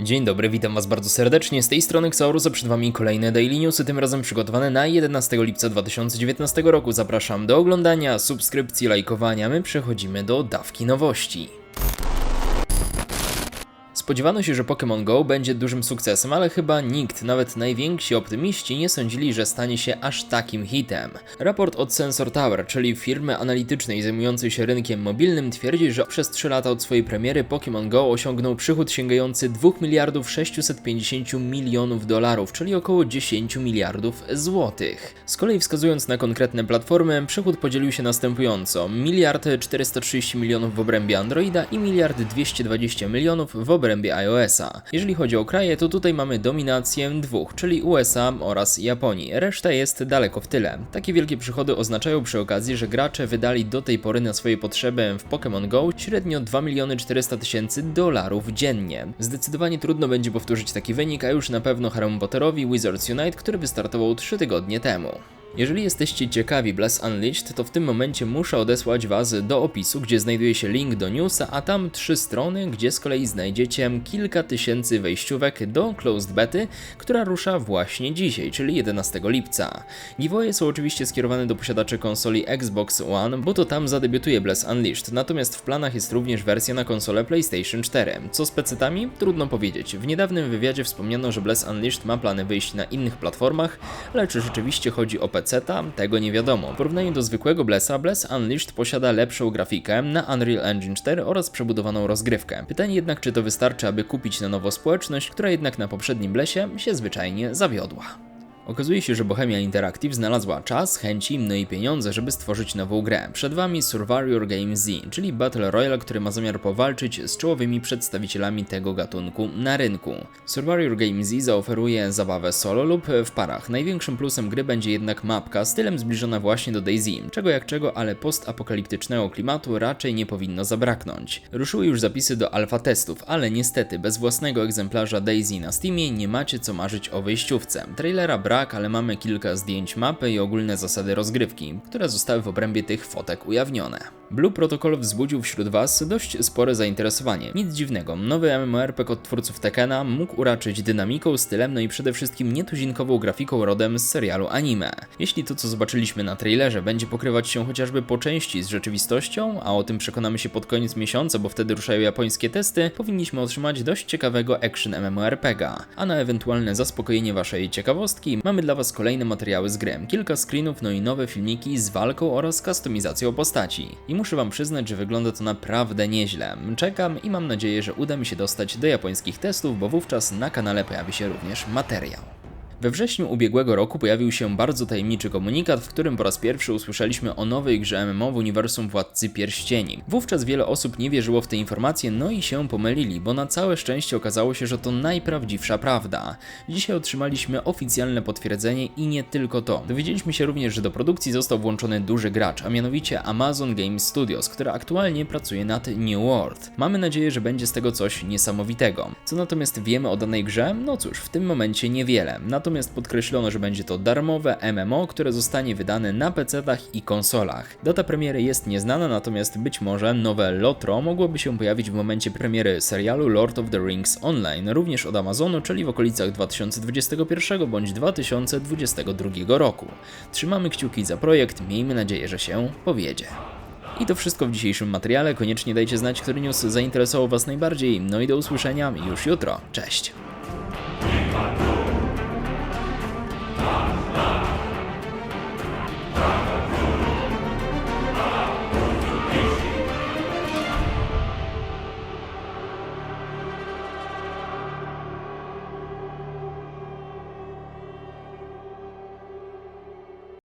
Dzień dobry, witam was bardzo serdecznie. Z tej strony Xaurus, a przed wami kolejne Daily Newsy, tym razem przygotowane na 11 lipca 2019 roku. Zapraszam do oglądania, subskrypcji, lajkowania. My przechodzimy do dawki nowości. Spodziewano się, że Pokémon Go będzie dużym sukcesem, ale chyba nikt, nawet najwięksi optymiści, nie sądzili, że stanie się aż takim hitem. Raport od Sensor Tower, czyli firmy analitycznej zajmującej się rynkiem mobilnym, twierdzi, że przez 3 lata od swojej premiery Pokémon Go osiągnął przychód sięgający 2 miliardów 650 milionów dolarów, czyli około 10 miliardów złotych. Z kolei wskazując na konkretne platformy, przychód podzielił się następująco: miliard 430 milionów w obrębie Androida i miliard 220 milionów w obrębie iOS-a. Jeżeli chodzi o kraje, to tutaj mamy dominację dwóch, czyli USA oraz Japonii. Reszta jest daleko w tyle. Takie wielkie przychody oznaczają przy okazji, że gracze wydali do tej pory na swoje potrzeby w Pokémon Go średnio 2 miliony 400 tysięcy dolarów dziennie. Zdecydowanie trudno będzie powtórzyć taki wynik, a już na pewno Harry Potterowi Wizards Unite, który wystartował 3 tygodnie temu. Jeżeli jesteście ciekawi Bless Unleashed, to w tym momencie muszę odesłać Was do opisu, gdzie znajduje się link do newsa, a tam trzy strony, gdzie z kolei znajdziecie kilka tysięcy wejściówek do Closed Bety, która rusza właśnie dzisiaj, czyli 11 lipca. Giveaway są oczywiście skierowane do posiadaczy konsoli Xbox One, bo to tam zadebiutuje Bless Unleashed, natomiast w planach jest również wersja na konsolę PlayStation 4. Co z pecetami? Trudno powiedzieć. W niedawnym wywiadzie wspomniano, że Bless Unleashed ma plany wyjść na innych platformach, ale czy rzeczywiście chodzi o PC? Tego nie wiadomo. W porównaniu do zwykłego Blessa, Bless Unleashed posiada lepszą grafikę na Unreal Engine 4 oraz przebudowaną rozgrywkę. Pytanie jednak, czy to wystarczy, aby kupić na nowo społeczność, która jednak na poprzednim Blessie się zwyczajnie zawiodła. Okazuje się, że Bohemia Interactive znalazła czas, chęci, no i pieniądze, żeby stworzyć nową grę. Przed Wami Survivor Game Z, czyli Battle Royale, który ma zamiar powalczyć z czołowymi przedstawicielami tego gatunku na rynku. Survivor Game Z zaoferuje zabawę solo lub w parach. Największym plusem gry będzie jednak mapka, stylem zbliżona właśnie do DayZ, czego jak czego, ale postapokaliptycznego klimatu raczej nie powinno zabraknąć. Ruszyły już zapisy do alfa testów, ale niestety bez własnego egzemplarza DayZ na Steamie nie macie co marzyć o wyjściówce. Trailera brak brak, ale mamy kilka zdjęć mapy i ogólne zasady rozgrywki, które zostały w obrębie tych fotek ujawnione. Blue Protocol wzbudził wśród Was dość spore zainteresowanie. Nic dziwnego, nowy MMORPG od twórców Tekena mógł uraczyć dynamiką, stylem, no i przede wszystkim nietuzinkową grafiką rodem z serialu anime. Jeśli to, co zobaczyliśmy na trailerze, będzie pokrywać się chociażby po części z rzeczywistością, a o tym przekonamy się pod koniec miesiąca, bo wtedy ruszają japońskie testy, powinniśmy otrzymać dość ciekawego action MMORPGa. A na ewentualne zaspokojenie Waszej ciekawostki mamy dla Was kolejne materiały z gry, kilka screenów, no i nowe filmiki z walką oraz kustomizacją postaci. I muszę Wam przyznać, że wygląda to naprawdę nieźle. Czekam i mam nadzieję, że uda mi się dostać do japońskich testów, bo wówczas na kanale pojawi się również materiał. We wrześniu ubiegłego roku pojawił się bardzo tajemniczy komunikat, w którym po raz pierwszy usłyszeliśmy o nowej grze MMO w uniwersum Władcy Pierścieni. Wówczas wiele osób nie wierzyło w te informacje, no i się pomylili, bo na całe szczęście okazało się, że to najprawdziwsza prawda. Dzisiaj otrzymaliśmy oficjalne potwierdzenie i nie tylko to. Dowiedzieliśmy się również, że do produkcji został włączony duży gracz, a mianowicie Amazon Game Studios, która aktualnie pracuje nad New World. Mamy nadzieję, że będzie z tego coś niesamowitego. Co natomiast wiemy o danej grze? No cóż, w tym momencie niewiele natomiast podkreślono, że będzie to darmowe MMO, które zostanie wydane na PC-tach i konsolach. Data premiery jest nieznana, natomiast być może nowe Lotro mogłoby się pojawić w momencie premiery serialu Lord of the Rings Online, również od Amazonu, czyli w okolicach 2021 bądź 2022 roku. Trzymamy kciuki za projekt, miejmy nadzieję, że się powiedzie. I to wszystko w dzisiejszym materiale. Koniecznie dajcie znać, który news zainteresował Was najbardziej. No i do usłyszenia już jutro. Cześć!